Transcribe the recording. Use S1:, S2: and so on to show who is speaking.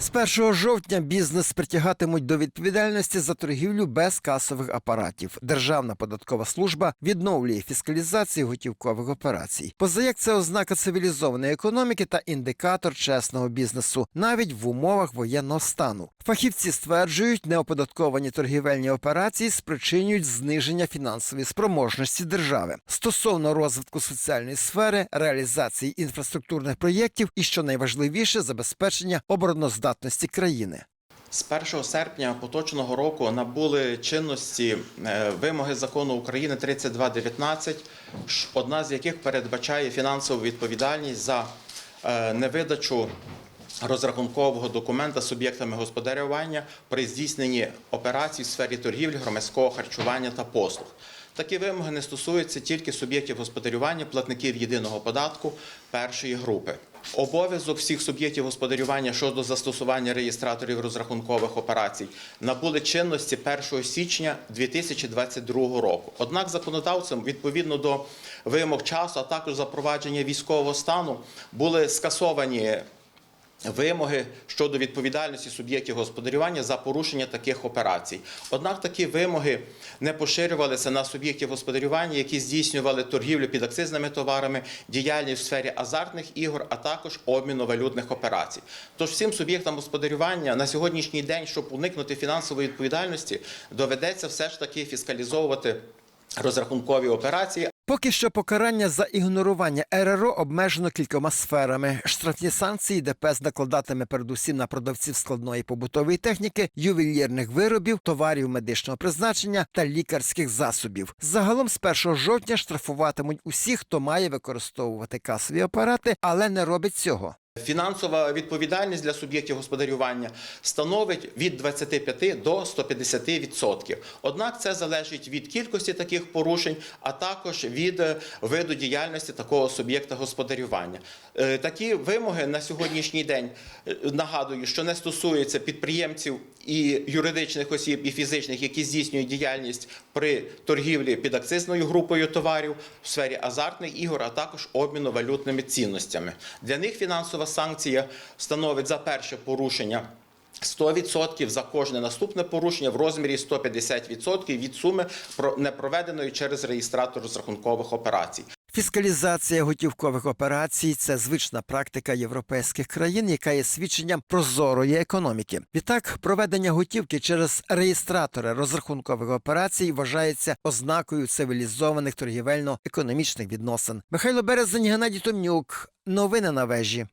S1: З 1 жовтня бізнес притягатимуть до відповідальності за торгівлю без касових апаратів. Державна податкова служба відновлює фіскалізацію готівкових операцій. Позаяк це ознака цивілізованої економіки та індикатор чесного бізнесу, навіть в умовах воєнного стану. Фахівці стверджують, неоподатковані торгівельні операції спричинюють зниження фінансової спроможності держави стосовно розвитку соціальної сфери, реалізації інфраструктурних проєктів і, що найважливіше, забезпечення обороноздатності країни.
S2: З 1 серпня поточного року набули чинності е, вимоги закону України 3219, ш- одна з яких передбачає фінансову відповідальність за е, невидачу розрахункового документа суб'єктами господарювання при здійсненні операцій в сфері торгівлі, громадського харчування та послуг. Такі вимоги не стосуються тільки суб'єктів господарювання, платників єдиного податку першої групи. Обов'язок всіх суб'єктів господарювання щодо застосування реєстраторів розрахункових операцій набули чинності 1 січня 2022 року. Однак законодавцем відповідно до вимог часу, а також запровадження військового стану були скасовані вимоги щодо відповідальності суб'єктів господарювання за порушення таких операцій. Однак такі вимоги не поширювалися на суб'єктів господарювання, які здійснювали торгівлю під акцизними товарами, діяльність в сфері азартних ігор, а також обміну валютних операцій. Тож всім суб'єктам господарювання на сьогоднішній день, щоб уникнути фінансової відповідальності, доведеться все ж таки фіскалізовувати розрахункові операції,
S1: Поки що покарання за ігнорування РРО обмежено кількома сферами. Штрафні санкції ДПС накладатиме передусім на продавців складної побутової техніки, ювелірних виробів, товарів медичного призначення та лікарських засобів. Загалом з 1 жовтня штрафуватимуть усіх, хто має використовувати касові апарати, але не робить цього.
S2: Фінансова відповідальність для суб'єктів господарювання становить від 25 до 150%. Однак це залежить від кількості таких порушень, а також від е, виду діяльності такого суб'єкта господарювання. Е, Такі вимоги на сьогоднішній день е, нагадую, що не стосуються підприємців і юридичних осіб, і фізичних, які здійснюють діяльність при торгівлі під акцизною групою товарів в сфері азартних ігор, а також обміну валютними цінностями. Для них фінансова санкція становить за перше порушення. 100% за кожне наступне порушення в розмірі 150% від суми про- непроведеної через реєстратор розрахункових операцій.
S1: Фіскалізація готівкових операцій це звична практика європейських країн, яка є свідченням прозорої економіки. Відтак, проведення готівки через реєстратори розрахункових операцій вважається ознакою цивілізованих торгівельно-економічних відносин. Михайло Березень, Геннадій Томнюк. Новини на вежі.